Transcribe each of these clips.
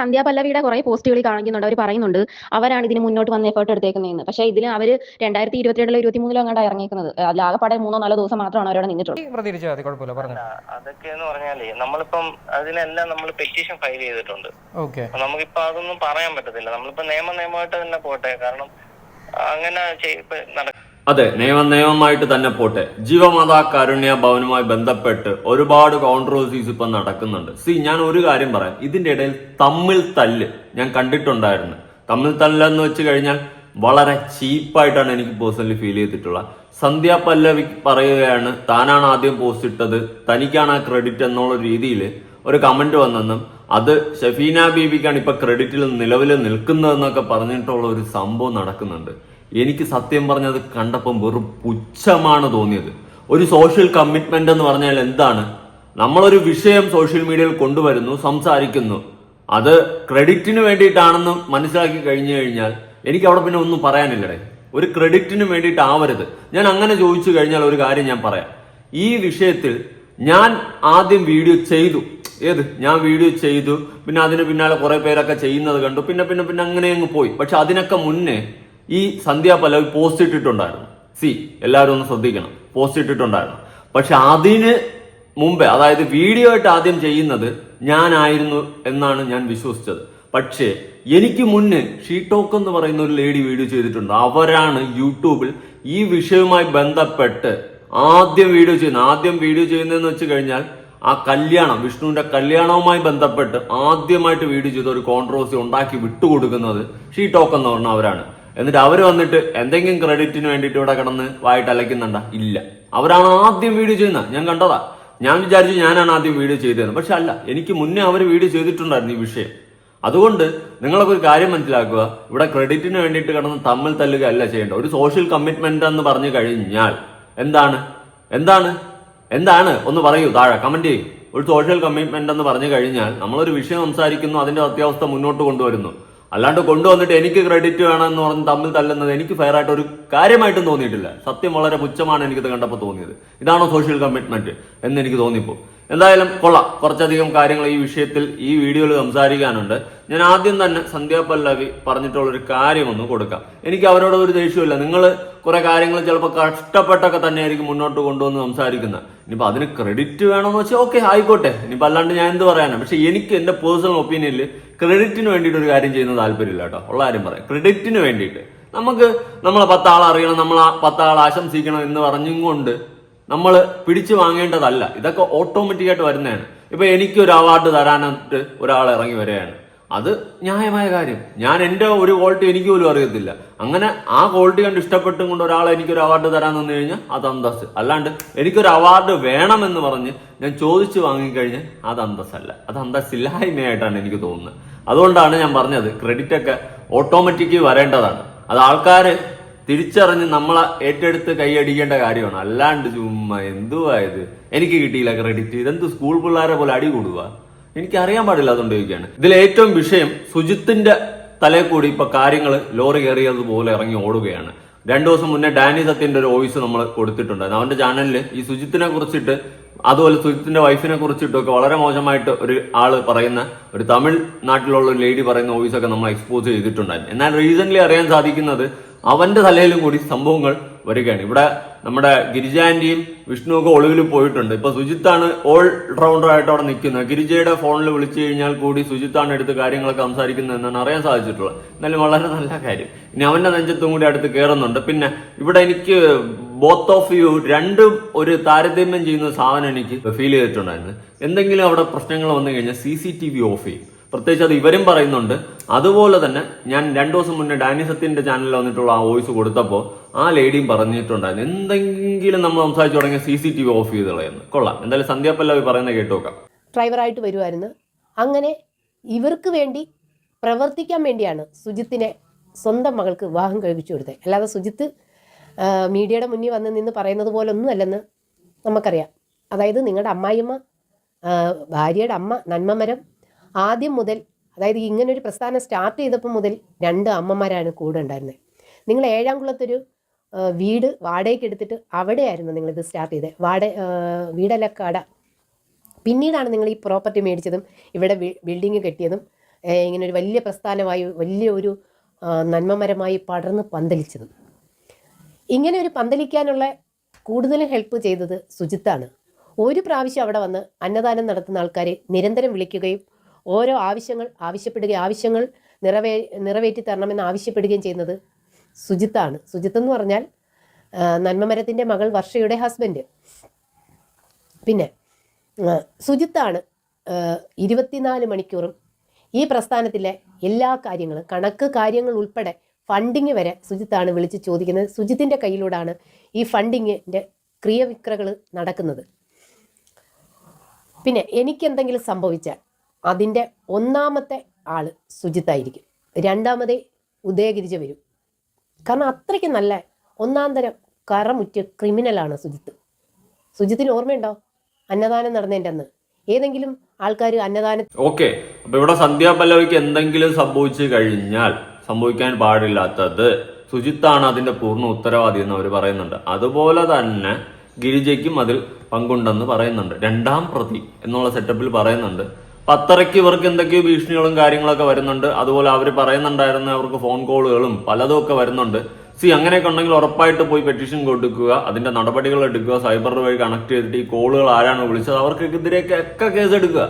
സന്ധ്യ പല്ലവിയുടെ കുറെ പോസ്റ്റുകൾ കാണിക്കുന്നുണ്ട്. അവർ പറയുന്നുണ്ട് അവരാണ് ഇതിന് മുന്നോട്ട് വന്ന് എഫേർട്ട് എടുത്തേക്കുന്നതെന്ന്. പക്ഷേ ഇതിൽ അവർ രണ്ടായിരത്തി ഇരുപത്തിരണ്ടിലോ ഇരുപത്തി മൂന്നിലോ അങ്ങോട്ട് ഇറങ്ങിയിരിക്കുന്നത് അതിൽ ആകെപ്പാടെ മൂന്നോ നാലോ ദിവസം മാത്രമാണ് അവരോട് നിന്നിട്ടുള്ളത് അതൊക്കെയെന്ന് പറഞ്ഞാലേ നമ്മളിപ്പം അതിനെല്ലാം നമ്മൾ പെറ്റീഷൻ ഫയൽ ചെയ്തിട്ടുണ്ട്. നമുക്കിപ്പോ അതൊന്നും പറയാൻ പറ്റത്തില്ല. നമ്മളിപ്പോ നിയമ നിയമമായിട്ട് തന്നെ പോട്ടെ. കാരണം അങ്ങനെ നടക്കും നട- അതെ നിയമം നിയമമായിട്ട് തന്നെ പോട്ടെ. ജീവമാതാ കാരുണ്യ ഭവനുമായി ബന്ധപ്പെട്ട് ഒരുപാട് കോൺട്രവേഴ്സീസ് ഇപ്പൊ നടക്കുന്നുണ്ട്. സി ഞാൻ ഒരു കാര്യം പറയാം. ഇതിന്റെ ഇടയിൽ തമ്മിൽ തല്ല് ഞാൻ കണ്ടിട്ടുണ്ടായിരുന്നു. തമ്മിൽ തല്ലെന്ന് വെച്ച് കഴിഞ്ഞാൽ വളരെ ചീപ്പായിട്ടാണ് എനിക്ക് പേഴ്സണലി ഫീൽ ചെയ്തിട്ടുള്ളത്. സന്ധ്യ പല്ലവി പറയുകയാണ് താനാണ് ആദ്യം പോസ്റ്റ് ഇട്ടത്. തനിക്കാണ് ആ ക്രെഡിറ്റ് എന്നുള്ള രീതിയിൽ ഒരു കമന്റ് വന്നെന്നും അത് ഷഫീന ബീബിക്കാണ് ഇപ്പൊ ക്രെഡിറ്റിൽ നിലവിൽ നിൽക്കുന്നതെന്നൊക്കെ പറഞ്ഞിട്ടുള്ള ഒരു സംഭവം നടക്കുന്നുണ്ട്. എനിക്ക് സത്യം പറഞ്ഞത് കണ്ടപ്പം വെറും പുച്ഛമാണ് തോന്നിയത്. ഒരു സോഷ്യൽ കമ്മിറ്റ്മെന്റ് എന്ന് പറഞ്ഞാൽ എന്താണ്? നമ്മളൊരു വിഷയം സോഷ്യൽ മീഡിയയിൽ കൊണ്ടുവരുന്നു സംസാരിക്കുന്നു. അത് ക്രെഡിറ്റിന് വേണ്ടിയിട്ടാണെന്ന് മനസ്സിലാക്കി കഴിഞ്ഞു കഴിഞ്ഞാൽ എനിക്ക് അവിടെ പിന്നെ ഒന്നും പറയാനില്ലടേ. ഒരു ക്രെഡിറ്റിന് വേണ്ടിയിട്ടാവരുത് ഞാൻ അങ്ങനെ ചോദിച്ചു കഴിഞ്ഞാൽ ഒരു കാര്യം ഞാൻ പറയാം. ഈ വിഷയത്തിൽ ഞാൻ ആദ്യം വീഡിയോ ചെയ്തു. ഏത്? ഞാൻ വീഡിയോ ചെയ്തു. പിന്നെ അതിന് പിന്നാലെ കുറെ പേരൊക്കെ ചെയ്യുന്നത് കണ്ടു. പിന്നെ പിന്നെ പിന്നെ അങ്ങനെ അങ്ങ് പോയി. പക്ഷെ അതിനൊക്കെ മുന്നേ ഈ സന്ധ്യ പല്ലവി പോസ്റ്റ് ഇട്ടിട്ടുണ്ടായിരുന്നു. സി എല്ലാവരും ഒന്ന് ശ്രദ്ധിക്കണം. പോസ്റ്റ് ഇട്ടിട്ടുണ്ടായിരുന്നു. പക്ഷെ അതിന് മുമ്പേ അതായത് വീഡിയോ ആയിട്ട് ആദ്യം ചെയ്യുന്നത് ഞാനായിരുന്നു എന്നാണ് ഞാൻ വിശ്വസിച്ചത്. പക്ഷേ എനിക്ക് മുന്നേ ഷീടോക്ക് എന്ന് പറയുന്ന ഒരു ലേഡി വീഡിയോ ചെയ്തിട്ടുണ്ട്. അവരാണ് യൂട്യൂബിൽ ഈ വിഷയവുമായി ബന്ധപ്പെട്ട് ആദ്യം വീഡിയോ ചെയ്യുന്നത്. ആദ്യം വീഡിയോ ചെയ്യുന്നതെന്ന് വെച്ച് കഴിഞ്ഞാൽ ആ കല്യാണം വിഷ്ണുവിന്റെ കല്യാണവുമായി ബന്ധപ്പെട്ട് ആദ്യമായിട്ട് വീഡിയോ ചെയ്ത ഒരു കോൺട്രവേഴ്സി ഉണ്ടാക്കി വിട്ടുകൊടുക്കുന്നത് ഷീ ടോക്ക് എന്ന് പറഞ്ഞ അവരാണ്. എന്നിട്ട് അവർ വന്നിട്ട് എന്തെങ്കിലും ക്രെഡിറ്റിന് വേണ്ടിയിട്ട് ഇവിടെ കിടന്ന് വായിട്ട് അലയ്ക്കുന്നുണ്ടാ? ഇല്ല. അവരാണ് ആദ്യം വീഡിയോ ചെയ്യുന്നത്. ഞാൻ കണ്ടതാ. ഞാൻ വിചാരിച്ചു ഞാനാണ് ആദ്യം വീഡിയോ ചെയ്തതെന്ന്. പക്ഷെ അല്ല എനിക്ക് മുന്നേ അവർ വീഡിയോ ചെയ്തിട്ടുണ്ടായിരുന്നു ഈ വിഷയം. അതുകൊണ്ട് നിങ്ങളൊക്കെ ഒരു കാര്യം മനസ്സിലാക്കുക. ഇവിടെ ക്രെഡിറ്റിന് വേണ്ടിയിട്ട് കിടന്ന് തമ്മിൽ തല്ലുക അല്ല ചെയ്യേണ്ട ഒരു സോഷ്യൽ കമ്മിറ്റ്മെന്റ് എന്ന് പറഞ്ഞു കഴിഞ്ഞാൽ എന്താണ്? എന്താണ്? എന്താണ്? ഒന്ന് പറയൂ താഴെ. കമന്റ് ചെയ്യും. ഒരു സോഷ്യൽ കമ്മിറ്റ്മെന്റ് എന്ന് പറഞ്ഞു കഴിഞ്ഞാൽ നമ്മളൊരു വിഷയം സംസാരിക്കുന്നു അതിന്റെ അത്യാവസ്ഥ മുന്നോട്ട് കൊണ്ടുവരുന്നു. അല്ലാണ്ട് കൊണ്ടുവന്നിട്ട് എനിക്ക് ക്രെഡിറ്റ് വേണമെന്ന് പറഞ്ഞ് തമ്മിൽ തല്ലുന്നത് എനിക്ക് ഫെയർ ആയിട്ട് ഒരു കാര്യമായിട്ടും തോന്നിയിട്ടില്ല. സത്യം വളരെ പുച്ഛമാണ് എനിക്കിത് കണ്ടപ്പോൾ തോന്നിയത്. ഇതാണോ സോഷ്യൽ കമ്മിറ്റ്മെന്റ് എന്ന് എനിക്ക് തോന്നിപ്പോ എന്തായാലും കൊള്ളാം. കുറച്ചധികം കാര്യങ്ങൾ ഈ വിഷയത്തിൽ ഈ വീഡിയോയിൽ സംസാരിക്കാനുണ്ട്. ഞാൻ ആദ്യം തന്നെ സന്ധ്യ പല്ലവി പറഞ്ഞിട്ടുള്ള ഒരു കാര്യം ഒന്ന് കൊടുക്കാം. എനിക്ക് അവരോട് ഒരു ദേഷ്യമില്ല നിങ്ങൾ കുറെ കാര്യങ്ങൾ ചിലപ്പോൾ കഷ്ടപ്പെട്ടൊക്കെ തന്നെയായിരിക്കും മുന്നോട്ട് കൊണ്ടുവന്ന് സംസാരിക്കുന്നത്. ഇനിയിപ്പോൾ അതിന് ക്രെഡിറ്റ് വേണമെന്ന് വെച്ചാൽ ഓക്കെ ആയിക്കോട്ടെ. ഇനിയിപ്പോൾ അല്ലാണ്ട് ഞാൻ എന്ത് പറയാനാണ് പക്ഷെ എനിക്ക് എന്റെ പേഴ്സണൽ ഒപ്പീനിയനിൽ ക്രെഡിറ്റിന് വേണ്ടിയിട്ട് ഒരു കാര്യം ചെയ്യുന്ന താല്പര്യമില്ല കേട്ടോ. ഉള്ള കാര്യം പറയാം. ക്രെഡിറ്റിന് വേണ്ടിയിട്ട്. നമുക്ക് നമ്മളെ പത്താൾ അറിയണം നമ്മൾ പത്താൾ ആശംസിക്കണം എന്ന് പറഞ്ഞും കൊണ്ട് നമ്മൾ പിടിച്ചു വാങ്ങേണ്ടതല്ല. ഇതൊക്കെ ഓട്ടോമാറ്റിക്കായിട്ട് വരുന്നതാണ്. ഇപ്പൊ എനിക്ക് ഒരു അവാർഡ് തരാനായിട്ട് ഒരാൾ ഇറങ്ങി വരികയാണ്. അത് ന്യായമായ കാര്യം. ഞാൻ എന്റെ ഒരു ക്വാളിറ്റി എനിക്ക് പോലും അറിയത്തില്ല. അങ്ങനെ ആ ക്വാളിറ്റി കണ്ട് ഇഷ്ടപ്പെട്ടും കൊണ്ട് ഒരാൾ എനിക്കൊരു അവാർഡ് തരാൻ തന്നു കഴിഞ്ഞാൽ അത് അന്തസ് അല്ലാണ്ട് എനിക്കൊരു അവാർഡ് വേണമെന്ന് പറഞ്ഞ് ഞാൻ ചോദിച്ചു വാങ്ങിക്കഴിഞ്ഞാൽ അത് അന്തസ്സല്ല. അത് അന്തസ്സില്ലായ്മയായിട്ടാണ് എനിക്ക് തോന്നുന്നത്. അതുകൊണ്ടാണ് ഞാൻ പറഞ്ഞത് ക്രെഡിറ്റ് ഒക്കെ ഓട്ടോമാറ്റിക് വരേണ്ടതാണ്. അത് ആൾക്കാര് തിരിച്ചറിഞ്ഞ് നമ്മളെ ഏറ്റെടുത്ത് കൈയടിക്കേണ്ട കാര്യമാണ്. അല്ലാണ്ട് ചുമ്മാ എന്തുവായത് എനിക്ക് കിട്ടിയില്ല ക്രെഡിറ്റ് ഇതെന്ത് സ്കൂൾ പിള്ളേരെ പോലെ അടി കൂടുക എനിക്ക് അറിയാൻ പാടില്ല അതുകൊണ്ട് ചോദിക്കുകയാണ്. ഇതിൽ ഏറ്റവും വിഷയം സുജിത്തിന്റെ തലയിൽ കൂടി ഇപ്പൊ കാര്യങ്ങൾ ലോറി കയറിയതുപോലെ ഇറങ്ങി ഓടുകയാണ്. രണ്ടു ദിവസം മുന്നേ ഡാനി സത്യന്റെ ഒരു വോയിസ് നമ്മൾ കൊടുത്തിട്ടുണ്ടായിരുന്നു അവന്റെ ചാനലിൽ ഈ സുജിത്തിനെ കുറിച്ചിട്ട് അതുപോലെ സുജിത്തിന്റെ വൈഫിനെ കുറിച്ചിട്ടൊക്കെ വളരെ മോശമായിട്ട് ഒരു ആൾ പറയുന്ന ഒരു തമിഴ് നാട്ടിലുള്ള ഒരു ലേഡി പറയുന്ന വോയിസ് ഒക്കെ നമ്മൾ എക്സ്പോസ് ചെയ്തിട്ടുണ്ടായിരുന്നു. എന്നാൽ റീസെന്റ് അറിയാൻ സാധിക്കുന്നത് അവന്റെ തലയിലും കൂടി സംഭവങ്ങൾ വരികയാണ്. ഇവിടെ നമ്മുടെ ഗിരിജാന്റിയും വിഷ്ണുവൊക്കെ ഒളിവിൽ പോയിട്ടുണ്ട്. ഇപ്പൊ സുജിത്താണ് ഓൾ റൗണ്ടർ ആയിട്ട് അവിടെ നിൽക്കുന്നത്. ഗിരിജയുടെ ഫോണിൽ വിളിച്ചു കഴിഞ്ഞാൽ കൂടി സുജിത്താണ് എടുത്ത് കാര്യങ്ങളൊക്കെ സംസാരിക്കുന്നത് എന്നാണ് അറിയാൻ സാധിച്ചിട്ടുള്ളത്. എന്നാലും വളരെ നല്ല കാര്യം. ഇനി അവന്റെ നെഞ്ചത്തും കൂടി അടുത്ത് കയറുന്നുണ്ട് പിന്നെ ഇവിടെ എനിക്ക് ബോത്ത് ഓഫ് യു രണ്ടും ഒരു താരതമ്യം ചെയ്യുന്ന സാധനം എനിക്ക് ഫീൽ ചെയ്തിട്ടുണ്ടായിരുന്നു. എന്തെങ്കിലും അവിടെ പ്രശ്നങ്ങൾ വന്നു കഴിഞ്ഞാൽ C C T V off ചെയ്യും. പ്രത്യേകിച്ച് അത് ഇവരും പറയുന്നുണ്ട്. അതുപോലെ തന്നെ ഞാൻ രണ്ടു ദിവസം മുന്നേ ഡാനി സത്യന്റെ ചാനലിൽ വന്നിട്ടുള്ള ആ വോയിസ് കൊടുത്തപ്പോൾ ആ ലേഡിയും പറഞ്ഞിട്ടുണ്ടായിരുന്നു. എന്തെങ്കിലും നമ്മൾ സംസാരിച്ചു തുടങ്ങിയ C C T V off ചെയ്ത് കളയുന്നു. കൊള്ളാം. എന്തായാലും സന്ധ്യാപ്പല്ലവി പറയുന്നത് കേട്ടോക്കാം ഡ്രൈവറായിട്ട് വരുമായിരുന്നു അങ്ങനെ ഇവർക്ക് വേണ്ടി പ്രവർത്തിക്കാൻ വേണ്ടിയാണ് സുജിത്തിനെ സ്വന്തം മകൾക്ക് വിവാഹം കഴിപ്പിച്ചു കൊടുത്തത്. അല്ലാതെ സുജിത്ത് മീഡിയയുടെ മുന്നിൽ വന്ന് നിന്ന് പറയുന്നത് പോലെ ഒന്നും അല്ലെന്ന് നമുക്കറിയാം. അതായത് നിങ്ങളുടെ അമ്മായിയമ്മ ഭാര്യയുടെ അമ്മ നന്മമരം ആദ്യം മുതൽ അതായത് ഇങ്ങനെ ഒരു പ്രസ്ഥാനം സ്റ്റാർട്ട് ചെയ്തപ്പോൾ മുതൽ രണ്ട് അമ്മമാരാണ് കൂടെ ഉണ്ടായിരുന്നത് നിങ്ങൾ ഏഴാം കുളത്തൊരു വീട് വാടകയ്ക്ക് എടുത്തിട്ട് അവിടെയായിരുന്നു നിങ്ങളിത് സ്റ്റാർട്ട് ചെയ്തത് വാട വീടല്ല കട. പിന്നീടാണ് നിങ്ങൾ ഈ പ്രോപ്പർട്ടി മേടിച്ചതും ഇവിടെ ബിൽഡിങ് കെട്ടിയതും ഇങ്ങനെ ഒരു വലിയ പ്രസ്ഥാനമായി വലിയ ഒരു നന്മമരമായി പടർന്ന് പന്തലിച്ചതും. ഇങ്ങനെ ഒരു പന്തലിക്കാനുള്ള കൂടുതലും ഹെൽപ്പ് ചെയ്തത് സുജിത്താണ്. ഒരു പ്രാവശ്യം അവിടെ വന്ന് അന്നദാനം നടത്തുന്ന ആൾക്കാരെ നിരന്തരം വിളിക്കുകയും ഓരോ ആവശ്യങ്ങൾ ആവശ്യപ്പെടുകയും ആവശ്യങ്ങൾ നിറവേ നിറവേറ്റി തരണമെന്ന് ആവശ്യപ്പെടുകയും ചെയ്യുന്നത് സുജിത്താണ്. സുജിത്ത് എന്ന് പറഞ്ഞാൽ നന്മമരത്തിന്റെ മകൾ വർഷയുടെ ഹസ്ബൻഡ്. പിന്നെ സുജിത്താണ് ഇരുപത്തിനാല് മണിക്കൂറും ഈ പ്രസ്ഥാനത്തിലെ എല്ലാ കാര്യങ്ങളും കണക്ക് കാര്യങ്ങൾ ഉൾപ്പെടെ ഫണ്ടിങ് വരെ സുജിത്താണ് വിളിച്ച് ചോദിക്കുന്നത്. സുജിത്തിന്റെ കയ്യിലൂടെയാണ് ഈ ഫണ്ടിങ്ങിന്റെ ക്രിയവിക്രകൾ നടക്കുന്നത്. പിന്നെ എനിക്കെന്തെങ്കിലും സംഭവിച്ചാൽ അതിന്റെ ഒന്നാമത്തെ ആൾ സുജിത്തായിരിക്കും. രണ്ടാമതേ ഉദയഗിരിജ വരും. കാരണം അത്രയ്ക്ക് നല്ല ഒന്നാം തരം കറമുറ്റ ക്രിമിനലാണ് സുജിത്ത്. സുജിത്തിന് ഓർമ്മയുണ്ടോ? അന്നദാനം നടന്നതിന്റെ അന്ന് ഏതെങ്കിലും ആൾക്കാർ അന്നദാനം ഓക്കെ. അപ്പൊ ഇവിടെ സന്ധ്യാ പല്ലവിക്ക് എന്തെങ്കിലും സംഭവിച്ചു കഴിഞ്ഞാൽ സംഭവിക്കാൻ പാടില്ലാത്തത് സുജിത്താണ് അതിന്റെ പൂർണ ഉത്തരവാദി എന്ന് അവർ പറയുന്നുണ്ട്. അതുപോലെ തന്നെ ഗിരിജയ്ക്കും അതിൽ പങ്കുണ്ടെന്ന് പറയുന്നുണ്ട്. രണ്ടാം പ്രതി എന്നുള്ള സെറ്റപ്പിൽ പറയുന്നുണ്ട്. പത്തരയ്ക്ക് ഇവർക്ക് എന്തൊക്കെയോ ഭീഷണികളും കാര്യങ്ങളൊക്കെ വരുന്നുണ്ട്. അതുപോലെ അവർ പറയുന്നുണ്ടായിരുന്ന അവർക്ക് ഫോൺ കോളുകളും പലതും ഒക്കെ വരുന്നുണ്ട്. സി അങ്ങനെയൊക്കെ ഉണ്ടെങ്കിൽ ഉറപ്പായിട്ട് പോയി പെറ്റീഷൻ കൊടുക്കുക. അതിന്റെ നടപടികൾ എടുക്കുക. സൈബർ വഴി കണക്ട് ചെയ്തിട്ട് ഈ കോളുകൾ ആരാണ് വിളിച്ചത് അവർക്കെതിരെയൊക്കെ ഒക്കെ കേസ് എടുക്കുക.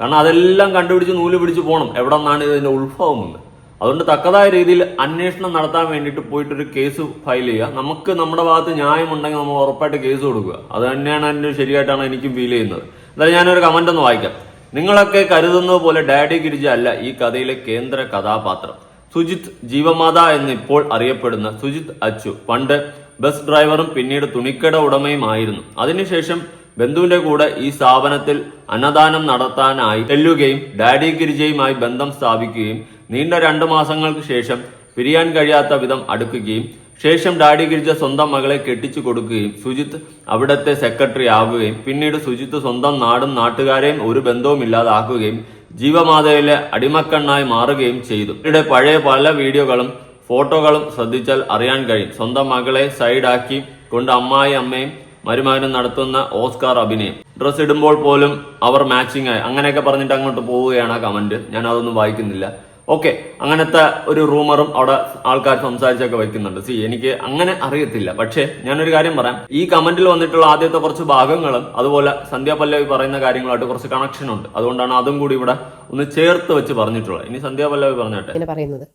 കാരണം അതെല്ലാം കണ്ടുപിടിച്ച് നൂൽ പിടിച്ച് പോകണം എവിടെ നിന്നാണ് ഇതിന്റെ ഉത്ഭവം എന്ന് അതുകൊണ്ട് തക്കതായ രീതിയിൽ അന്വേഷണം നടത്താൻ വേണ്ടിയിട്ട് പോയിട്ടൊരു കേസ് ഫയൽ ചെയ്യുക. നമുക്ക് നമ്മുടെ ഭാഗത്ത് ന്യായമുണ്ടെങ്കിൽ നമ്മൾ ഉറപ്പായിട്ട് കേസ് കൊടുക്കുക. അത് തന്നെയാണ് എന്റെ ശരിയായിട്ടാണ് എനിക്കും ഫീൽ ചെയ്യുന്നത്. എന്തായാലും ഞാനൊരു കമന്റ് ഒന്ന് വായിക്കാം. നിങ്ങളൊക്കെ കരുതുന്ന പോലെ ഡാഡി ഗിരിജ അല്ല ഈ കഥയിലെ കേന്ദ്ര കഥാപാത്രം. സുജിത് ജീവമാത എന്ന് ഇപ്പോൾ അറിയപ്പെടുന്ന സുജിത് അച്ചു പണ്ട് ബസ് ഡ്രൈവറും പിന്നീട് തുണിക്കട ഉടമയും ഉടമയുമായിരുന്നു അതിനുശേഷം ബന്ധുവിന്റെ കൂടെ ഈ സ്ഥാപനത്തിൽ അന്നദാനം നടത്താനായി ചെല്ലുകയും ഡാഡി ഗിരിജയുമായി ബന്ധം സ്ഥാപിക്കുകയും നീണ്ട രണ്ടു മാസങ്ങൾക്ക് ശേഷം പിരിയാൻ കഴിയാത്ത വിധം അടുക്കുകയും ശേഷം ഡാഡി ഗിരിജ സ്വന്തം മകളെ കെട്ടിച്ചു കൊടുക്കുകയും സുജിത്ത് അവിടത്തെ സെക്രട്ടറി ആവുകയും പിന്നീട് സുജിത്ത് സ്വന്തം നാടും നാട്ടുകാരെയും ഒരു ബന്ധവും ഇല്ലാതാക്കുകയും ജീവമാതയിലെ അടിമക്കണ്ണായി മാറുകയും ചെയ്തു. ഇവിടെ പഴയ പല വീഡിയോകളും ഫോട്ടോകളും ശ്രദ്ധിച്ചാൽ അറിയാൻ കഴിയും. സ്വന്തം മകളെ സൈഡാക്കി കൊണ്ട് അമ്മായി അമ്മയും മരുമകനും നടത്തുന്ന ഓസ്കാർ അഭിനയം. ഡ്രസ്സ് ഇടുമ്പോൾ പോലും അവർ മാച്ചിങ് ആയി അങ്ങനെയൊക്കെ പറഞ്ഞിട്ട് അങ്ങോട്ട് പോവുകയാണ് ആ കമന്റ്. ഞാൻ അതൊന്നും വായിക്കുന്നില്ല. ഓക്കെ അങ്ങനത്തെ ഒരു റൂമറും അവിടെ ആൾക്കാർ സംസാരിച്ചൊക്കെ വെക്കുന്നുണ്ട്. സി എനിക്ക് അങ്ങനെ അറിയത്തില്ല. പക്ഷേ ഞാനൊരു കാര്യം പറയാം. ഈ കമന്റിൽ വന്നിട്ടുള്ള ആദ്യത്തെ കുറച്ച് ഭാഗങ്ങളും അതുപോലെ സന്ധ്യ പല്ലവി പറയുന്ന കാര്യങ്ങളായിട്ട് കുറച്ച് കണക്ഷൻ ഉണ്ട്. അതുകൊണ്ടാണ് അതും കൂടി ഇവിടെ ഒന്ന് ചേർത്ത് വെച്ച് പറഞ്ഞിട്ടുള്ളത്. ഇനി സന്ധ്യ പല്ലവി പറഞ്ഞോട്ടെ. പറയുന്നത്.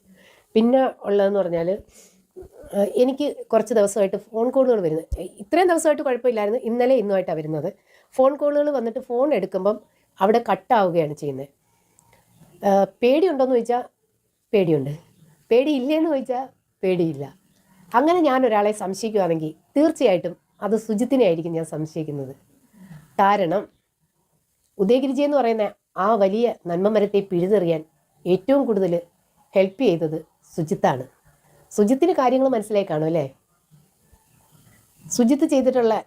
പിന്നെ ഉള്ളതെന്ന് പറഞ്ഞാൽ എനിക്ക് കുറച്ച് ദിവസമായിട്ട് ഫോൺ കോളുകൾ വരുന്നത്. ഇത്രയും ദിവസമായിട്ട് കുഴപ്പമില്ലായിരുന്നു. ഇന്നലെ ഇന്നുമായിട്ടാണ് വരുന്നത്. ഫോൺ കോളുകൾ വന്നിട്ട് ഫോൺ എടുക്കുമ്പം അവിടെ കട്ടാവുകയാണ് ചെയ്യുന്നത്. പേടിയുണ്ടോയെന്ന് ചോദിച്ചാൽ പേടിയുണ്ട്. പേടിയില്ലേന്ന് ചോദിച്ചാൽ പേടിയില്ല. അങ്ങനെ ഞാൻ ഒരാളെ സംശയിക്കുകയാണെങ്കിൽ തീർച്ചയായിട്ടും അത് സുജിത്തിനെ ആയിരിക്കും ഞാൻ സംശയിക്കുന്നത്. കാരണം ഉദയഗിരിജി എന്ന് പറയുന്ന ആ വലിയ നന്മ മരത്തെ പിഴുതെറിയാൻ ഏറ്റവും കൂടുതൽ ഹെൽപ്പ് ചെയ്തത് സുജിത്താണ്. സുജിത്തിന് കാര്യങ്ങൾ മനസ്സിലായി കാണും അല്ലേ? സുജിത്ത് ചെയ്തിട്ടുള്ള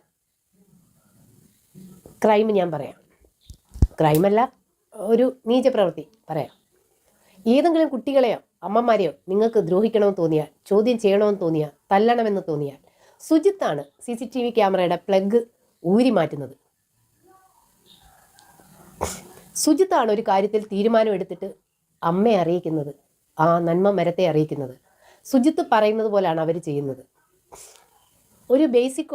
ക്രൈം ഞാൻ പറയാം. ക്രൈമല്ല ഒരു നീചപ്രവൃത്തി. പറയാം. ഏതെങ്കിലും കുട്ടികളെയോ അമ്മമാരെയോ നിങ്ങൾക്ക് ദ്രോഹിക്കണമെന്ന് തോന്നിയാൽ ചോദ്യം ചെയ്യണമെന്ന് തോന്നിയാൽ തല്ലണമെന്ന് തോന്നിയാൽ സുജിത്താണ് സി സി ടി വി ക്യാമറയുടെ പ്ലഗ് ഊരി മാറ്റുന്നത്. സുജിത്താണ് ഒരു കാര്യത്തിൽ തീരുമാനമെടുത്തിട്ട് അമ്മയെ അറിയിക്കുന്നത് ആ നന്മ മരത്തെ അറിയിക്കുന്നത്. സുജിത്ത് പറയുന്നത് പോലെയാണ് അവർ ചെയ്യുന്നത്. ഒരു ബേസിക്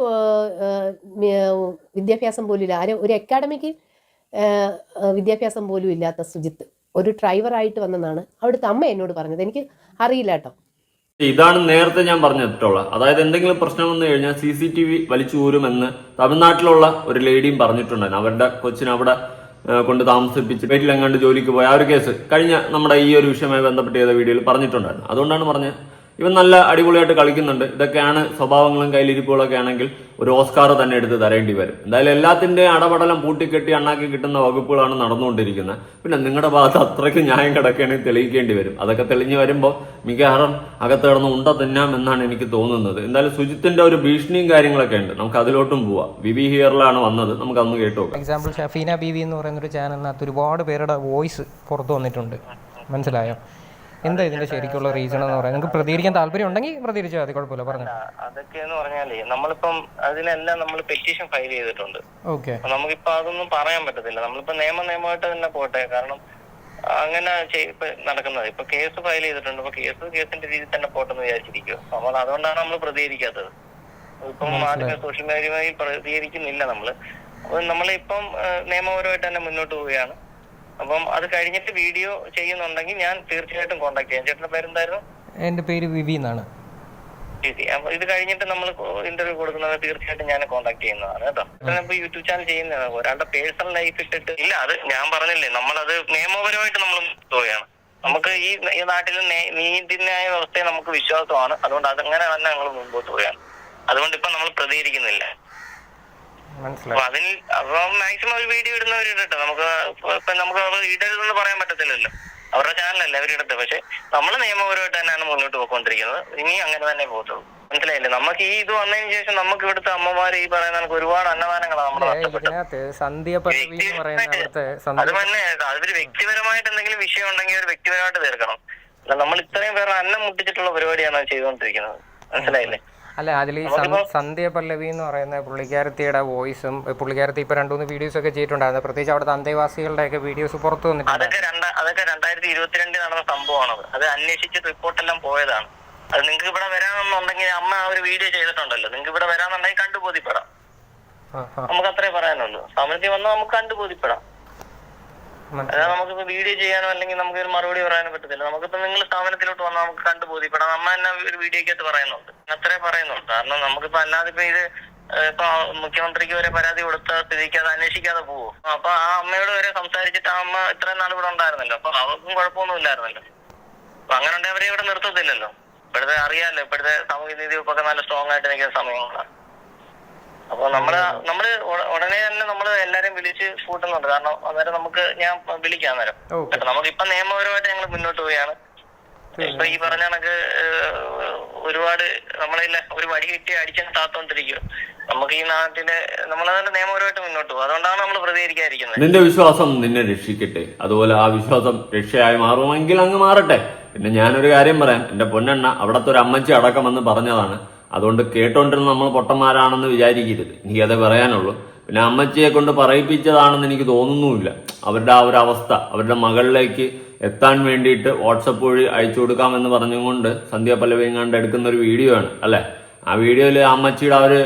വിദ്യാഭ്യാസം പോലും ഇല്ല ആരും ഒരു അക്കാഡമിക് വിദ്യാഭ്യാസം പോലും ഇല്ലാത്ത സുജിത്ത് ഒരു ഡ്രൈവറായിട്ട് വന്നെന്നാണ് അവിടുത്തെ അമ്മ എന്നോട് പറഞ്ഞത്. എനിക്ക് അറിയില്ല കേട്ടോ. ഇതാണ് നേരത്തെ ഞാൻ പറഞ്ഞിട്ടുള്ളത് അതായത് എന്തെങ്കിലും പ്രശ്നം വന്നു കഴിഞ്ഞാൽ സി സി ടി വി വലിച്ചു ഊരുമെന്ന് തമിഴ്നാട്ടിലുള്ള ഒരു ലേഡിയും പറഞ്ഞിട്ടുണ്ടായിരുന്നു. അവരുടെ കൊച്ചിനെ അവിടെ കൊണ്ട് താമസിപ്പിച്ച് വീട്ടിലെങ്ങാണ്ട് ജോലിക്ക് പോയ ആ ഒരു കേസ് കഴിഞ്ഞ നമ്മുടെ ഈ ഒരു വിഷയവുമായി ബന്ധപ്പെട്ട് ചെയ്ത വീഡിയോയിൽ പറഞ്ഞിട്ടുണ്ടായിരുന്നു. അതുകൊണ്ടാണ് പറഞ്ഞത് ഇവൻ നല്ല അടിപൊളിയായിട്ട് കളിക്കുന്നുണ്ട്. ഇതൊക്കെയാണ് സ്വഭാവങ്ങളും കയ്യിലിരിപ്പുകളൊക്കെ ആണെങ്കിൽ ഒരു ഓസ്കാർ തന്നെ എടുത്ത് തരേണ്ടി വരും. എന്തായാലും എല്ലാത്തിന്റെ അടപടലം പൂട്ടിക്കെട്ടി അണ്ണാക്കി കിട്ടുന്ന വകുപ്പുകളാണ് നടന്നുകൊണ്ടിരിക്കുന്നത്. പിന്നെ നിങ്ങളുടെ ഭാഗത്ത് അത്രയ്ക്ക് ന്യായം കിടക്കുകയാണെങ്കിൽ തെളിയിക്കേണ്ടി വരും. അതൊക്കെ തെളിഞ്ഞു വരുമ്പോൾ മിക്കവാറും അകത്ത് കിടന്ന് ഉണ്ട തിന്നാം എന്നാണ് എനിക്ക് തോന്നുന്നത്. എന്തായാലും സുജിത്തിന്റെ ഒരു ഭീഷണിയും കാര്യങ്ങളൊക്കെ ഉണ്ട്. നമുക്ക് അതിലോട്ടും പോവാം. വിവി ഹിയറിലാണ് വന്നത്. നമുക്ക് അന്ന് കേട്ടു എക്സാമ്പിൾ ഷഫീന ബീവി എന്ന് പറയുന്ന ഒരു ചാനലിനകത്ത് ഒരുപാട് പേരുടെ വോയിസ് പുറത്തു വന്നിട്ടുണ്ട്. മനസ്സിലായോ? എന്താ ഇതിന്റെ ശരിക്കുള്ള റീസൺ എന്ന് പറയാം നിങ്ങൾക്ക് പ്രതികരിക്കാൻ താല്പര്യം ഉണ്ടെങ്കിൽ പ്രതികരിച്ചാൽ മതി കുഴപ്പമില്ല പറഞ്ഞു. അതൊക്കെ എന്ന് പറഞ്ഞാലേ നമ്മളിപ്പം അതിനെല്ലാം നമ്മൾ പെറ്റീഷൻ ഫയൽ ചെയ്തിട്ടുണ്ട്. ഓക്കെ. നമുക്കിപ്പോ അതൊന്നും പറയാൻ പറ്റത്തില്ല. നമ്മളിപ്പോ നിയമ നിയമമായിട്ട് തന്നെ പോട്ടെ കാരണം അങ്ങനെ നടക്കുന്നത്. ഇപ്പൊ കേസ് ഫയൽ ചെയ്തിട്ടുണ്ട്. അപ്പൊ കേസ് കേസിന്റെ രീതിയിൽ തന്നെ പോട്ടെന്ന് വിചാരിച്ചിരിക്കുക നമ്മൾ അതുകൊണ്ടാണ് നമ്മൾ പ്രതികരിക്കാത്തത്. ഇപ്പം മാധ്യമ സോഷ്യൽ മീഡിയ വഴി പ്രതികരിക്കുന്നില്ല നമ്മൾ. നമ്മളിപ്പം നിയമപരമായിട്ട് തന്നെ മുന്നോട്ട് പോവുകയാണ്. അപ്പം അത് കഴിഞ്ഞിട്ട് വീഡിയോ ചെയ്യുന്നുണ്ടെങ്കിൽ ഞാൻ തീർച്ചയായിട്ടും കോൺടാക്ട് ചെയ്യാം. ചേട്ടന്റെ പേരെന്തായിരുന്നു? എന്റെ പേര് വിവി എന്നാണ്. ഇത് കഴിഞ്ഞിട്ട് നമ്മൾ ഇന്റർവ്യൂ കൊടുക്കുന്നത് തീർച്ചയായിട്ടും ഞാൻ കോൺടാക്ട് ചെയ്യുന്നതാണ് കേട്ടോ. ഇപ്പൊ യൂട്യൂബ് ചാനൽ ചെയ്യുന്നതാണ്. ഒരാളുടെ പേഴ്സണൽ ലൈഫ് ഇട്ടിട്ട് ഇല്ല അത് ഞാൻ പറഞ്ഞില്ലേ നമ്മളത് നിയമപരമായിട്ട് നമ്മൾ പോവുകയാണ്. നമുക്ക് ഈ ഈ നാട്ടിൽ നീതിന്യായ വ്യവസ്ഥയെ നമുക്ക് വിശ്വാസമാണ്. അതുകൊണ്ട് അതങ്ങനെ തന്നെ ഞങ്ങൾ മുമ്പോട്ട് പോവുകയാണ്. അതുകൊണ്ട് ഇപ്പൊ നമ്മൾ പ്രതികരിക്കുന്നില്ല. മനസ്സിലായി. അതിൽ അപ്പൊ മാക്സിമം ഒരു വീഡിയോ ഇടുന്നവരിടട്ടെ നമുക്ക് ഇപ്പൊ- നമുക്ക് ഇടരുതെന്ന് പറയാൻ പറ്റത്തില്ലല്ലോ. അവരുടെ ചാനലല്ല അവരിടട്ടെ പക്ഷെ നമ്മൾ നിയമപരമായിട്ട് തന്നെയാണ് മുന്നോട്ട് പോയിക്കൊണ്ടിരിക്കുന്നത്. ഇനി അങ്ങനെ തന്നെ പോകത്തുള്ളൂ. മനസ്സിലായില്ലേ? നമുക്ക് ഈ ഇത് വന്നതിന് ശേഷം നമുക്ക് ഇവിടുത്തെ അമ്മമാര് ഈ പറയുന്ന കണക്ക് ഒരുപാട് അന്നദാനങ്ങളാണ് നമ്മൾ അത് തന്നെ അതൊരു വ്യക്തിപരമായിട്ട് എന്തെങ്കിലും വിഷയം ഉണ്ടെങ്കിൽ ഒരു വ്യക്തിപരമായിട്ട് തീർക്കണം. നമ്മൾ ഇത്രയും പേർ അന്നം മുട്ടിച്ചിട്ടുള്ള പരിപാടിയാണ് ചെയ്തുകൊണ്ടിരിക്കുന്നത്. മനസ്സിലായില്ലേ? അല്ല അതിൽ ഈ സന്ധ്യ പല്ലവി എന്ന് പറയുന്ന പുള്ളിക്കാരത്തിയുടെ വോയിസും പുള്ളിക്കാരത്തി ഇപ്പൊ രണ്ടു മൂന്ന് വീഡിയോസ് ഒക്കെ ചെയ്തിട്ടുണ്ടായിരുന്നു. പ്രത്യേകിച്ച് അവിടുത്തെ അന്തേവാസികളുടെ ഒക്കെ വീഡിയോസ് പുറത്തു വന്നിട്ടുണ്ട്. അതൊക്കെ രണ്ട അതൊക്കെ രണ്ടായിരത്തി ഇരുപത്തിരണ്ടിൽ നടന്ന സംഭവമാണ് അത് അന്വേഷിച്ച് റിപ്പോർട്ടെല്ലാം പോയതാണ്. അത് നിങ്ങൾക്ക് ഇവിടെ വരാമെന്നുണ്ടെങ്കിൽ അമ്മ ആ ഒരു വീഡിയോ ചെയ്തിട്ടുണ്ടല്ലോ. നിങ്ങൾക്ക് ഇവിടെ വരാമെന്നുണ്ടെങ്കിൽ കണ്ടു ബോധ്യപ്പെടാം നമുക്ക് അത്രേ പറയാനുള്ളൂ. സമൃദ്ധി വന്നാൽ നമുക്ക് കണ്ടു ബോധ്യപ്പെടാം അതായത് നമുക്കിപ്പോ വീഡിയോ ചെയ്യാനോ അല്ലെങ്കിൽ നമുക്ക് ഒരു മറുപടി പറയാനോ പറ്റത്തില്ല. നമുക്കിപ്പോ നിങ്ങൾ സ്ഥാപനത്തിലോട്ട് വന്നാൽ നമുക്ക് കണ്ടു ബോധ്യപ്പെടാം അമ്മ തന്നെ ഒരു വീഡിയോക്കകത്ത് പറയുന്നുണ്ട്. അത്രേ പറയുന്നുള്ളൂ. കാരണം നമുക്കിപ്പോ അല്ലാതെ ഇപ്പൊ ഇത് ഇപ്പൊ മുഖ്യമന്ത്രിക്ക് വരെ പരാതി കൊടുത്ത സ്ഥിതിക്ക് അത് അന്വേഷിക്കാതെ പോവും? അപ്പൊ ആ അമ്മയോട് വരെ സംസാരിച്ചിട്ട് ആ അമ്മ ഇത്രയും നാൾ ഇവിടെ ഉണ്ടായിരുന്നല്ലോ. അപ്പൊ അവർക്കും കുഴപ്പമൊന്നും ഇല്ലായിരുന്നല്ലോ അപ്പൊ അങ്ങനെ ഉണ്ടെങ്കിൽ അവരെ ഇവിടെ നിർത്തത്തില്ലല്ലോ. ഇപ്പോഴത്തെ അറിയാലോ ഇപ്പോഴത്തെ സാമൂഹ്യ നീതി വകുപ്പൊക്കെ നല്ല സ്ട്രോങ് ആയിട്ട് നിൽക്കുന്ന സമയങ്ങളാണ്. അപ്പൊ നമ്മൾ നമ്മൾ ഉടനെ തന്നെ നമ്മൾ എല്ലാരും വിളിച്ച് കൂട്ടുന്നുണ്ട്. കാരണം അന്നേരം നമുക്ക് ഞാൻ വിളിക്കാം അന്നേരം. അപ്പൊ കേട്ടോ നമുക്ക് ഇപ്പൊ നിയമപരമായിട്ട് ഞങ്ങൾ മുന്നോട്ട് പോവുകയാണ്. ഇപ്പൊ ഈ പറഞ്ഞ കണക്ക് ഏഹ്, ഒരുപാട് നമ്മളില്ല ഒരു വടി കിട്ടി അടിച്ചു താത്തോണ്ടിരിക്കും നമുക്ക് ഈ നാട്ടിലെ നമ്മളതിന്റെ നിയമപരമായിട്ട് മുന്നോട്ട് പോകും അതുകൊണ്ടാണ് നമ്മൾ പ്രതികരിക്കാതിരിക്കുന്നത്. നിന്റെ വിശ്വാസം നിന്നെ രക്ഷിക്കട്ടെ. അതുപോലെ ആ വിശ്വാസം രക്ഷയായി മാറുമെങ്കിൽ അങ്ങ് മാറട്ടെ. പിന്നെ ഞാനൊരു കാര്യം പറയാം. എന്റെ പൊന്നെണ്ണ അവിടത്തെ ഒരു അമ്മച്ചി അടക്കമെന്ന് പറഞ്ഞതാണ്. അതുകൊണ്ട് കേട്ടോണ്ടിരുന്ന നമ്മൾ പൊട്ടന്മാരാണെന്ന് വിചാരിക്കരുത്. എനിക്കതേ പറയാനുള്ളൂ. പിന്നെ അമ്മച്ചിയെ കൊണ്ട് പറയിപ്പിച്ചതാണെന്ന് എനിക്ക് തോന്നുന്നുമില്ല. അവരുടെ ആ ഒരു അവസ്ഥ അവരുടെ മകളിലേക്ക് എത്താൻ വേണ്ടിയിട്ട് വാട്സപ്പ് വഴി അയച്ചു കൊടുക്കാമെന്ന് പറഞ്ഞുകൊണ്ട് സന്ധ്യ പല്ലവിയും കണ്ട് എടുക്കുന്ന ഒരു വീഡിയോ ആണ് അല്ലേ? ആ വീഡിയോയിൽ അമ്മച്ചിയുടെ ആ ഒരു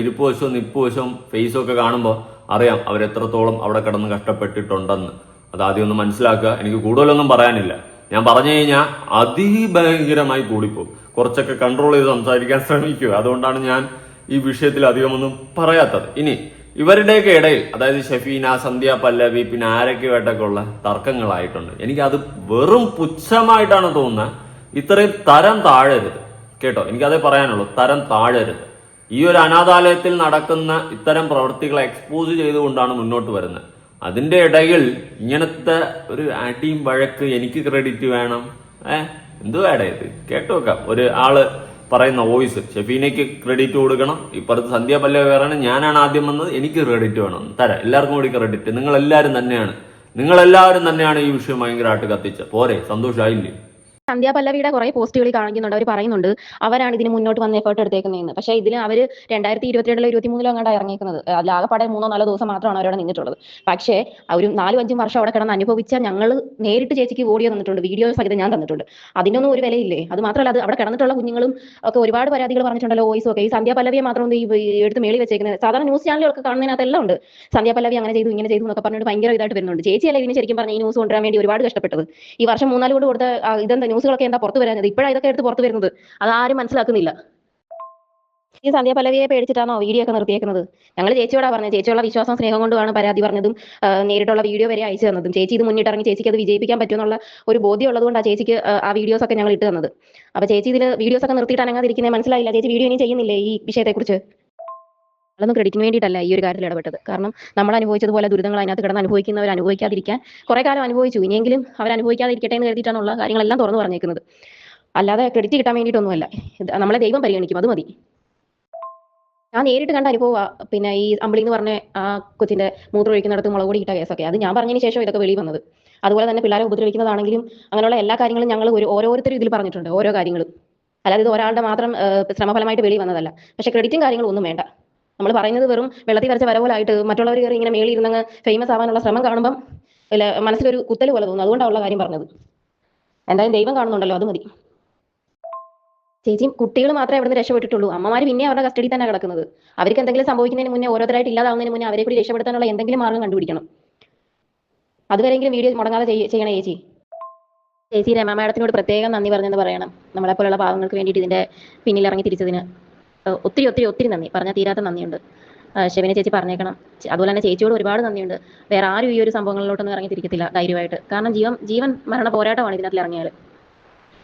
ഇരിപ്പ് വശവും നിപ്പ് വശവും ഫേസും ഒക്കെ കാണുമ്പോൾ അറിയാം അവരെത്രത്തോളം അവിടെ കിടന്ന് കഷ്ടപ്പെട്ടിട്ടുണ്ടെന്ന്. അത് ആദ്യം ഒന്ന് മനസ്സിലാക്കുക. എനിക്ക് കൂടുതലൊന്നും പറയാനില്ല. ഞാൻ പറഞ്ഞു കഴിഞ്ഞാൽ അതിഭയങ്കരമായി കൂടിപ്പോകും. കുറച്ചൊക്കെ കൺട്രോൾ ചെയ്ത് സംസാരിക്കാൻ ശ്രമിക്കുക അതുകൊണ്ടാണ് ഞാൻ ഈ വിഷയത്തിൽ അധികമൊന്നും പറയാത്തത്. ഇനി ഇവരുടെയൊക്കെ ഇടയിൽ അതായത് ഷെഫീന സന്ധ്യ പല്ലവി പിന്നെ ആരൊക്കെയായിട്ടൊക്കെ ഉള്ള തർക്കങ്ങളായിട്ടുണ്ട്. എനിക്കത് വെറും പുച്ഛമായിട്ടാണ് തോന്നുന്നത് ഇത്രയും തരം താഴരുത്. കേട്ടോ എനിക്കതേ പറയാനുള്ളൂ. തരം താഴരുത്. ഈ ഒരു അനാഥാലയത്തിൽ നടക്കുന്ന ഇത്തരം പ്രവൃത്തികളെ എക്സ്പോസ് ചെയ്തുകൊണ്ടാണ് മുന്നോട്ട് വരുന്നത് അതിന്റെ ഇടയിൽ ഇങ്ങനത്തെ ഒരു അടിയും വഴക്ക് എനിക്ക് ക്രെഡിറ്റ് വേണം. ഏ? എന്തുവാടേ ഇത്? കേട്ടു വെക്കാം ഒരു ആൾ പറയുന്ന വോയിസ്. ഷെഫീനയ്ക്ക് ക്രെഡിറ്റ് കൊടുക്കണം. ഇപ്പുറത്ത് സന്ധ്യ പല്ല വേറാണ് ഞാനാണ് ആദ്യം വന്നത്. എനിക്ക് ക്രെഡിറ്റ് വേണം. തരാം. എല്ലാവർക്കും കൂടി ക്രെഡിറ്റ് നിങ്ങൾ എല്ലാവരും തന്നെയാണ്. നിങ്ങളെല്ലാവരും തന്നെയാണ് ഈ വിഷയം ഭയങ്കരമായിട്ട് കത്തിച്ചത്. പോരെ. സന്തോഷമായില്ലേ സന്ധ്യ പല്ലവിയുടെ കുറെ പോസ്റ്റുകൾ കാണിക്കുന്നുണ്ട്. അവർ പറയുന്നുണ്ട് അവരാണ് ഇതിന് മുന്നോട്ട് വന്ന് എഫേർട്ട് എടുത്തേക്കുന്നതെന്ന്. പക്ഷേ ഇതിൽ അവർ രണ്ടായിരത്തി ഇരുപത്തിരണ്ടിലോ ഇരുപത്തിമൂന്നിലോ അങ്ങോട്ട് ഇറങ്ങിയിരിക്കുന്നത് അതിൽ ആകെപ്പാടെ മൂന്നോ നാലോ ദിവസം മാത്രമാണ് അവരവിടെ നിന്നിട്ടുള്ളത്. പക്ഷേ ഒരു നാലും അഞ്ചും വർഷം അവിടെ കിടന്ന് അനുഭവിച്ച ഞങ്ങൾ നേരിട്ട് ചേച്ചിക്ക് ഓഡിയോ തന്നിട്ടുണ്ട് വീഡിയോ സഹിതം ഞാൻ തന്നിട്ടുണ്ട്. അതിനൊന്നും ഒരു വിലയില്ലേ? അത് മാത്രമല്ല അത് അവിടെ കിടന്നിട്ടുള്ള കുഞ്ഞുങ്ങളും ഒക്കെ ഒരുപാട് പരാതികൾ പറഞ്ഞിട്ടുണ്ടല്ലോ വോയിസും ഒക്കെ. ഈ സന്ധ്യ പല്ലവിയെ മാത്രം ഈ എടുത്ത് മേളി വെച്ചേക്കുന്നത്. സാധാരണ ന്യൂസ് ചാനലുകളൊക്കെ കാണുന്നതിനകത്തെല്ലാം ഉണ്ട്. സന്ധ്യ പല്ലവി അങ്ങനെ ചെയ്തു ഇങ്ങനെ ചെയ്തു എന്നൊക്കെ പറഞ്ഞിട്ട് ഭയങ്കര ഇതായിട്ട് വരുന്നുണ്ട്. ചേച്ചിയല്ല ഇതിന് ശരിക്കും പറഞ്ഞ ഈ ന്യൂസ് കൊണ്ടുവരാൻ വേണ്ടി ഒരുപാട് കഷ്ടപ്പെട്ടത്. ഈ വർഷം മൂന്നാൽ കൊണ്ട് കൊടുത്ത ഇതെന്താ ന്യൂസുകളൊക്കെ എന്താ പുറത്തു വരാഞ്ഞത്? ഇപ്പോഴാണ് ഇതൊക്കെ എടുത്ത് പുറത്തു വരുന്നത്. അത് ആരും മനസ്സിലാക്കുന്നില്ല. ഈ സന്ധ്യ പല്ലവിയെ പേടിച്ചിട്ടാണോ വീഡിയോ ഒക്കെ നിർത്തിയേക്കുന്നത്? ഞങ്ങൾ ചേച്ചിയോടാ പറഞ്ഞത്. ചേച്ചിയുള്ള വിശ്വാസം സ്നേഹം കൊണ്ടുമാണ് പരാതി പറഞ്ഞതും നേരിട്ടുള്ള വീഡിയോ വരെ അയച്ചു തന്നതും. ചേച്ചി ഇത് മുന്നിട്ടിറങ്ങി ചേച്ചിക്ക് അത് വിജയിപ്പിക്കാൻ പറ്റുമെന്നുള്ള ഒരു ബോധ്യം ഉള്ളതുകൊണ്ടാണ് ചേച്ചിക്ക് ആ, ആ വീഡിയോസ് ഒക്കെ ഞങ്ങൾ ഇട്ട് തന്നത്. അപ്പൊ ചേച്ചി ഇതിൽ വീഡിയോസ് ഒക്കെ നിർത്തിയിട്ട് അനങ്ങാതിരിക്കുന്നത് മനസ്സിലായില്ല. ചേച്ചി വീഡിയോ ഇനി ചെയ്യുന്നില്ലേ ഈ വിഷയത്തെക്കുറിച്ച്? നമ്മളൊന്നും ക്രെഡിറ്റിന് വേണ്ടിയിട്ടല്ല ഈ ഒരു കാര്യത്തിൽ ഇടപെട്ടത്. കാരണം നമ്മൾ അനുഭവിച്ചതുപോലെ ദുരിതങ്ങൾ അതിനകത്ത് കിടന്ന് അനുഭവിക്കുന്നവർ അനുഭവിക്കാതിരിക്കാൻ കുറെ കാലം അനുഭവിച്ചു. ഇനിയെങ്കിലും അവർ അനുഭവിക്കാതിരിക്കട്ടെ എന്ന് കരുതിയിട്ടാണുള്ള കാര്യങ്ങളെല്ലാം തുറന്നു പറഞ്ഞേക്കുന്നത്. അല്ലാതെ ക്രെഡിറ്റ് കിട്ടാൻ വേണ്ടിയിട്ടൊന്നുമല്ല. നമ്മളെ ദൈവം പരിഗണിക്കും. അത് മതി. ഞാൻ നേരിട്ട് കണ്ട അനുഭവ പിന്നെ ഈ അമ്പിളി എന്ന് പറഞ്ഞ ആ കൊച്ചിന്റെ മൂത്രം ഒഴിക്കുന്നിടത്ത് മുളക് പൊടി ഇട്ട കേസൊക്കെ അത് ഞാൻ പറഞ്ഞതിന് ശേഷം ഇതൊക്കെ വെളി വന്നത്. അതുപോലെ തന്നെ പിള്ളേരെ ഉപദ്രവിക്കുന്നതാണെങ്കിലും അങ്ങനെയുള്ള എല്ലാ കാര്യങ്ങളും ഞങ്ങൾ ഒരു ഓരോരുത്തരും ഇതിൽ പറഞ്ഞിട്ടുണ്ട്. ഓരോ കാര്യങ്ങളും. അല്ലാതെ ഇത് ഒരാളുടെ മാത്രം ശ്രമഫലമായിട്ട് വെളി വന്നതല്ല. പക്ഷെ ക്രെഡിറ്റും കാര്യങ്ങളും ഒന്നും വേണ്ട. നമ്മൾ പറയുന്നത് വെറും വെള്ളത്തിൽ വരച്ച വര പോലായിട്ട് മറ്റുള്ളവർ കയറി ഇങ്ങനെ മേളിൽ ഇരുന്നങ്ങ് ഫേമസ് ആവാനുള്ള ശ്രമം കാണുമ്പം അല്ല മനസ്സിലൊരു കുത്തൽ പോലെ തോന്നുന്നു അതുകൊണ്ടാണ് കാര്യം പറഞ്ഞത്. എന്തായാലും ദൈവം കാണുന്നുണ്ടല്ലോ അത് മതി. ചേച്ചി കുട്ടികൾ മാത്രമേ അവിടുന്ന് രക്ഷപ്പെട്ടിട്ടുള്ളൂ. അമ്മമാർ പിന്നെ അവരുടെ കസ്റ്റഡി തന്നെ കിടക്കുന്നത്. അവർക്ക് എന്തെങ്കിലും സംഭവിക്കുന്നതിന് മുന്നേ ഓരോരുത്തരായിട്ട് ഇല്ലാതാവുന്നതിന് മുന്നേ അവരെ കൂടി രക്ഷപ്പെടുത്താനുള്ള എന്തെങ്കിലും മാർഗം കണ്ടുപിടിക്കണം. അതുവരെയെങ്കിലും വീഡിയോ മുടങ്ങാതെ ചെയ്യണം ചേച്ചി. ചേച്ചി രമ മാഡത്തിനോട് പ്രത്യേകം നന്ദി പറഞ്ഞെന്ന് പറയണം. നമ്മളെ പോലുള്ള പാവങ്ങൾക്ക് വേണ്ടിയിട്ട് ഇതിന്റെ പിന്നിൽ ഇറങ്ങി തിരിച്ചതിന്. ഒത്തിരി ഒത്തിരി ഒത്തിരി നന്ദി. പറഞ്ഞാൽ തീരാത്ത നന്ദിയുണ്ട്. ശിവനെ ചേച്ചി പറഞ്ഞേക്കണം. അതുപോലെ തന്നെ ചേച്ചിയോട് ഒരുപാട് നന്ദിയുണ്ട്. വേറെ ആരും ഈ ഒരു സംഭവങ്ങളിലോട്ടൊന്നും ഇറങ്ങി തിരിക്കത്തില്ല ധൈര്യമായിട്ട്. കാരണം ജീവൻ ജീവൻ മരണ പോരാട്ടമാണ് ഇതിനകത്ത് ഇറങ്ങിയാൽ.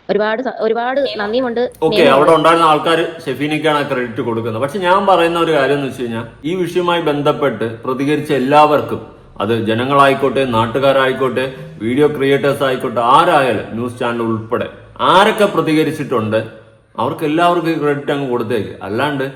ഒരുപാട് ഒരുപാട് നന്ദിയുമുണ്ട്. ഓക്കെ. അവിടെ ഉണ്ടായിരുന്ന ആൾക്കാർ ഷെഫീനക്കാണ് ക്രെഡിറ്റ് കൊടുക്കുന്നത്. പക്ഷെ ഞാൻ പറയുന്ന ഒരു കാര്യം എന്ന് വെച്ച് കഴിഞ്ഞാൽ ഈ വിഷയവുമായി ബന്ധപ്പെട്ട് പ്രതികരിച്ച എല്ലാവർക്കും അത് ജനങ്ങളായിക്കോട്ടെ നാട്ടുകാരായിക്കോട്ടെ വീഡിയോ ക്രിയേറ്റേഴ്സ് ആയിക്കോട്ടെ ആരായാലും ന്യൂസ് ചാനൽ ഉൾപ്പെടെ ആരൊക്കെ പ്രതികരിച്ചിട്ടുണ്ട് അവർക്ക് എല്ലാവർക്കും ക്രെഡിറ്റ് അങ്ങ് കൊടുത്തേക്ക്. അല്ലാണ്ട്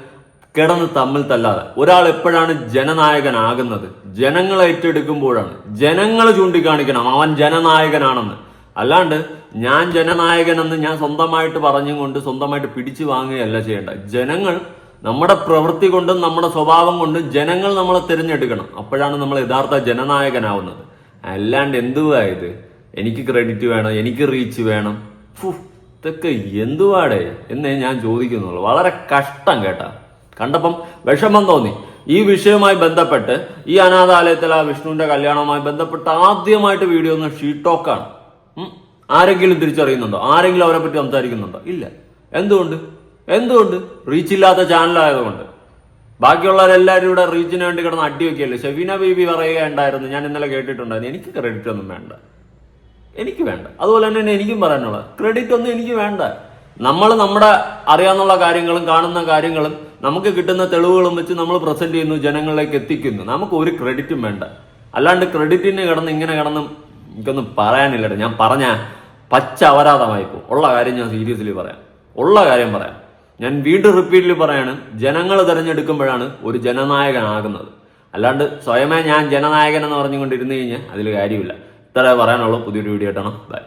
കിടന്ന് തമ്മിൽ തല്ലാതെ. ഒരാൾ എപ്പോഴാണ് ജനനായകനാകുന്നത്? ജനങ്ങൾ ഏറ്റെടുക്കുമ്പോഴാണ്. ജനങ്ങൾ ചൂണ്ടിക്കാണിക്കണം. അവൻ ജനനായകനാണെന്ന്. അല്ലാണ്ട് ഞാൻ ജനനായകനെന്ന് ഞാൻ സ്വന്തമായിട്ട് പറഞ്ഞും കൊണ്ട് സ്വന്തമായിട്ട് പിടിച്ചു വാങ്ങുകയല്ല ചെയ്യേണ്ട ജനങ്ങൾ നമ്മുടെ പ്രവൃത്തി കൊണ്ടും നമ്മുടെ സ്വഭാവം കൊണ്ടും ജനങ്ങൾ നമ്മളെ തിരഞ്ഞെടുക്കണം. അപ്പോഴാണ് നമ്മൾ യഥാർത്ഥ ജനനായകനാവുന്നത്. അല്ലാണ്ട് എന്തുവായത് എനിക്ക് ക്രെഡിറ്റ് വേണം എനിക്ക് റീച്ച് വേണം. ഇതൊക്കെ എന്തുവാടേ എന്നേ ഞാൻ ചോദിക്കുന്നുള്ളൂ. വളരെ കഷ്ടം കേട്ടാ. കണ്ടപ്പം വിഷമം തോന്നി. ഈ വിഷയവുമായി ബന്ധപ്പെട്ട് ഈ അനാഥാലയത്തിൽ ആ വിഷ്ണുവിന്റെ കല്യാണവുമായി ബന്ധപ്പെട്ട് ആദ്യമായിട്ട് വീഡിയോ ഒന്ന് ഷീട്ടോക്കാണ്. ആരെങ്കിലും തിരിച്ചറിയുന്നുണ്ടോ? ആരെങ്കിലും അവരെ പറ്റി സംസാരിക്കുന്നുണ്ടോ? ഇല്ല. എന്തുകൊണ്ട്? എന്തുകൊണ്ട്? റീച്ച് ഇല്ലാത്ത ചാനലായതുകൊണ്ട് ബാക്കിയുള്ളവരെല്ലാവരും ഇവിടെ റീച്ചിന് വേണ്ടി കിടന്ന് അടി ഷെവിന ബീബി പറയുകയുണ്ടായിരുന്നു. ഞാൻ ഇന്നലെ കേട്ടിട്ടുണ്ടായിരുന്നു. എനിക്ക് ക്രെഡിറ്റ് ഒന്നും വേണ്ട. എനിക്ക് വേണ്ട. അതുപോലെ തന്നെ എനിക്കും പറയാനുള്ളത്. ക്രെഡിറ്റ് ഒന്നും എനിക്ക് വേണ്ട. നമ്മൾ നമ്മുടെ അറിയാവുന്ന കാര്യങ്ങളും കാണുന്ന കാര്യങ്ങളും നമുക്ക് കിട്ടുന്ന തെളിവുകളും വെച്ച് നമ്മൾ പ്രസന്റ് ചെയ്യുന്നു ജനങ്ങളിലേക്ക് എത്തിക്കുന്നു. നമുക്ക് ഒരു ക്രെഡിറ്റും വേണ്ട. അല്ലാണ്ട് ക്രെഡിറ്റിന് കിടന്ന് ഇങ്ങനെ കിടന്ന് എനിക്കൊന്നും പറയാനില്ല ഞാൻ പറഞ്ഞ പച്ച അപരാധമായി പോകും. ഉള്ള കാര്യം ഞാൻ സീരിയസ്ലി പറയാം. ഉള്ള കാര്യം പറയാം. ഞാൻ വീണ്ടും റിപ്പീറ്റിൽ പറയാണ് ജനങ്ങൾ തിരഞ്ഞെടുക്കുമ്പോഴാണ് ഒരു ജനനായകനാകുന്നത്. അല്ലാണ്ട് സ്വയമേ ഞാൻ ജനനായകൻ എന്ന് പറഞ്ഞുകൊണ്ടിരുന്നു കഴിഞ്ഞാൽ അതിൽ കാര്യമില്ല. ഇത്ര പറയാനുള്ളൂ. പുതിയൊരു വീഡിയോ ആയിട്ടാണ്. ബൈ